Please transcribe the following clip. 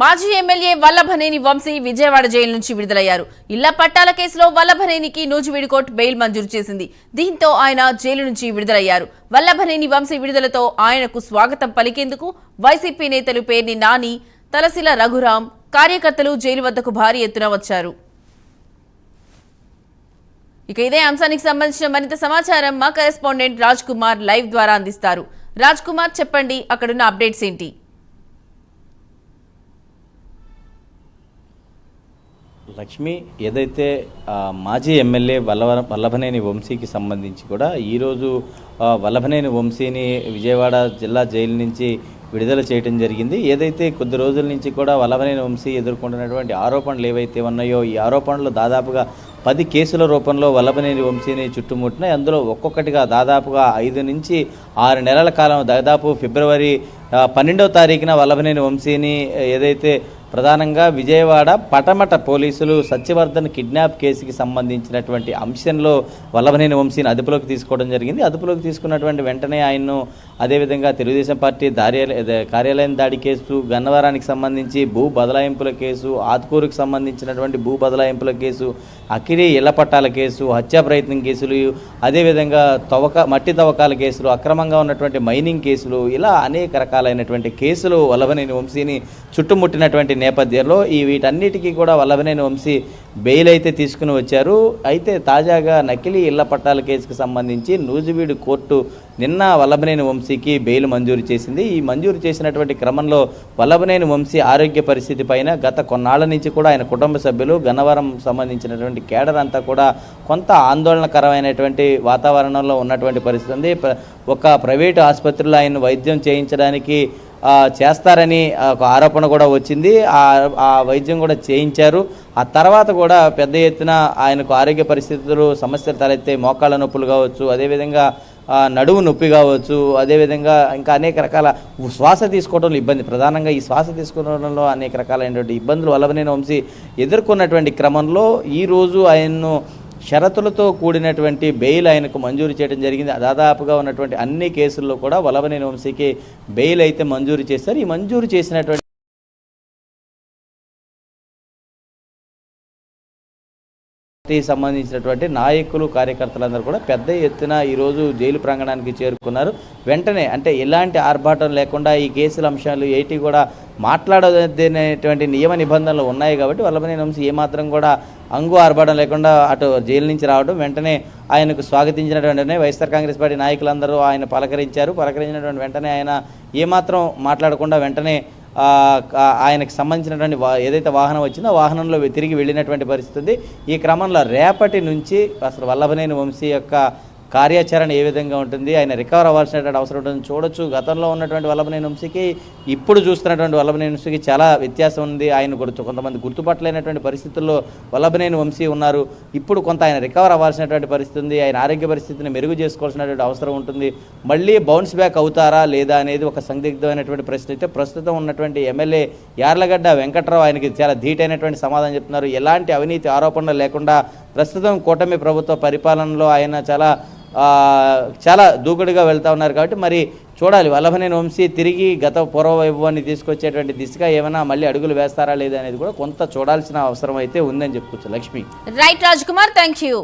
మాజీ MLA Vallabhaneni Vamsi Vijayawada jail నుంచి విడుదలయ్యారు. ఇళ్ళ పట్టాల కేసులో వల్లభనేనికి నూజివీడు కోర్టు బెయిల్ మంజూరు చేసింది. దీంతో ఆయన జైలు నుంచి విడుదలయ్యారు. వల్లభనేని వంశీ విడుదలతో ఆయనకు స్వాగతం పలికేందుకు వైసీపీ నేతలు పేర్ని నాని తలసిల రఘురాం కార్యకర్తలు జైలు వద్దకు భారీ ఎత్తున వచ్చారు. ఇక ఇదే అంశానికి సంబంధించిన మరింత సమాచారం మా కరెస్పాండెంట్ రాజ్ కుమార్ లైవ్ ద్వారా అందిస్తారు. రాజ్ కుమార్ చెప్పండి అక్కడున్న అప్డేట్స్ ఏంటి? లక్ష్మి ఏదైతే మాజీ ఎమ్మెల్యే వల్లవ వల్లభనేని వంశీకి సంబంధించి కూడా ఈరోజు వల్లభనేని వంశీని విజయవాడ జిల్లా జైలు నుంచి విడుదల చేయడం జరిగింది. ఏదైతే కొద్ది రోజుల నుంచి కూడా వల్లభనేని వంశీ ఎదుర్కొంటున్నటువంటి ఆరోపణలు ఏవైతే ఉన్నాయో ఈ ఆరోపణలు దాదాపుగా పది కేసుల రూపంలో వల్లభనేని వంశీని చుట్టుముట్టినాయి. అందులో ఒక్కొక్కటిగా దాదాపుగా ఐదు నుంచి ఆరు నెలల కాలం దాదాపు ఫిబ్రవరి పన్నెండవ తారీఖున వల్లభనేని వంశీని ఏదైతే ప్రధానంగా విజయవాడ పటమట పోలీసులు సత్యవర్ధన్ కిడ్నాప్ కేసుకి సంబంధించినటువంటి అంశంలో వల్లభనేని వంశీని అదుపులోకి తీసుకోవడం జరిగింది. అదుపులోకి తీసుకున్నటువంటి వెంటనే ఆయన్ను అదేవిధంగా తెలుగుదేశం పార్టీ దార్యాల కార్యాలయం దాడి కేసు గన్నవరానికి సంబంధించి భూ బదలాయింపుల కేసు ఆత్కూరుకు సంబంధించినటువంటి భూ బదలాయింపుల కేసు అకిరి ఇళ్ళ పట్టాల కేసు హత్యా ప్రయత్నం కేసులు అదేవిధంగా తవ్వక మట్టి తవ్వకాల కేసులు అక్రమంగా ఉన్నటువంటి మైనింగ్ కేసులు ఇలా అనేక రకాలైనటువంటి కేసులు వల్లభనేని వంశీని చుట్టుముట్టినటువంటి నేపథ్యంలో ఈ వీటన్నిటికీ కూడా వల్లభనేని వంశీ బెయిల్ అయితే తీసుకుని వచ్చారు. అయితే తాజాగా నకిలీ ఇళ్ళ పట్టాల కేసుకు సంబంధించి నూజివీడు కోర్టు నిన్న వల్లభనేని వంశీకి బెయిల్ మంజూరు చేసింది. ఈ మంజూరు చేసినటువంటి క్రమంలో వల్లభనేని వంశీ ఆరోగ్య పరిస్థితి పైన గత కొన్నాళ్ళ నుంచి కూడా ఆయన కుటుంబ సభ్యులు గన్నవరం సంబంధించినటువంటి కేడర్ అంతా కూడా కొంత ఆందోళనకరమైనటువంటి వాతావరణంలో ఉన్నటువంటి పరిస్థితి ఉంది. ప్ర- ఒక ప్రైవేటు ఆసుపత్రిలో ఆయన వైద్యం చేయించడానికి చేస్తారని ఒక ఆరోపణ కూడా వచ్చింది. ఆ ఆ వైద్యం కూడా చేయించారు. ఆ తర్వాత కూడా పెద్ద ఎత్తున ఆయనకు ఆరోగ్య పరిస్థితులు సమస్యలు తలెత్తే మోకాళ్ళ నొప్పులు కావచ్చు అదేవిధంగా నడువు నొప్పి కావచ్చు అదేవిధంగా ఇంకా అనేక రకాల శ్వాస తీసుకోవడంలో ఇబ్బంది. ప్రధానంగా ఈ శ్వాస తీసుకోవడంలో అనేక రకాలైనటువంటి ఇబ్బందులు వల్లభనేని వంశీ ఎదుర్కొన్నటువంటి క్రమంలో ఈరోజు ఆయన్ను షరతులతో కూడినటువంటి బెయిల్ ఆయనకు మంజూరు చేయడం జరిగింది. దాదాపుగా ఉన్నటువంటి అన్ని కేసుల్లో కూడా వల్లభనేని వంశీకి బెయిల్ అయితే మంజూరు చేశారు. ఈ మంజూరు చేసినటువంటి పార్టీకి సంబంధించినటువంటి నాయకులు కార్యకర్తలందరూ కూడా పెద్ద ఎత్తున ఈరోజు జైలు ప్రాంగణానికి చేరుకున్నారు. వెంటనే అంటే ఎలాంటి ఆర్భాటం లేకుండా ఈ కేసుల అంశాలు ఏటి కూడా మాట్లాడదనేటువంటి నియమ నిబంధనలు ఉన్నాయి కాబట్టి వల్లభనేని వంశీ ఏమాత్రం కూడా అంగు ఆర్భాటం లేకుండా అటు జైలు నుంచి రావడం వెంటనే ఆయనకు స్వాగతించినటువంటి వైఎస్ఆర్ కాంగ్రెస్ పార్టీ నాయకులందరూ ఆయన పలకరించారు. పలకరించినటువంటి వెంటనే ఆయన ఏమాత్రం మాట్లాడకుండా వెంటనే ఆయనకు సంబంధించినటువంటి వా- ఏదైతే వాహనం వచ్చిందో వాహనంలో తిరిగి వెళ్ళినటువంటి పరిస్థితి ఉంది. ఈ క్రమంలో రేపటి నుంచి అసలు వల్లభనేని వంశీ యొక్క కార్యాచరణ ఏ విధంగా ఉంటుంది ఆయన రికవర్ అవ్వాల్సినటువంటి అవసరం ఉంటుంది చూడొచ్చు. గతంలో ఉన్నటువంటి వల్లభనేని వంశీకి ఇప్పుడు చూస్తున్నటువంటి వల్లభనేని వంశీకి చాలా వ్యత్యాసం ఉంది. ఆయన గుర్తు కొంతమంది గుర్తుపట్టలేనటువంటి పరిస్థితుల్లో వల్లభనేని వంశీ ఉన్నారు. ఇప్పుడు కొంత ఆయన రికవర్ అవ్వాల్సినటువంటి పరిస్థితి ఉంది. ఆయన ఆరోగ్య పరిస్థితిని మెరుగు చేసుకోవాల్సినటువంటి అవసరం ఉంటుంది. మళ్ళీ బౌన్స్ బ్యాక్ అవుతారా లేదా అనేది ఒక సందిగ్ధమైనటువంటి ప్రశ్న. అయితే ప్రస్తుతం ఉన్నటువంటి ఎమ్మెల్యే యార్లగడ్డ వెంకట్రావు ఆయనకి చాలా ధీటైనటువంటి సమాధానం చెప్తున్నారు. ఎలాంటి అవినీతి ఆరోపణలు లేకుండా ప్రస్తుతం కూటమి ప్రభుత్వ పరిపాలనలో ఆయన చాలా చాలా దూకుడుగా వెళ్తా ఉన్నారు కాబట్టి మరి చూడాలి. వల్లభనేని వంశీ తిరిగి గత పూర్వ వైభవాన్ని తీసుకొచ్చేటువంటి దిశగా ఏమైనా మళ్ళీ అడుగులు వేస్తారా లేదా అనేది కూడా కొంత చూడాల్సిన అవసరం అయితే ఉందని చెప్పుకోవచ్చు. Lakshmi. Right Raj Kumar thank you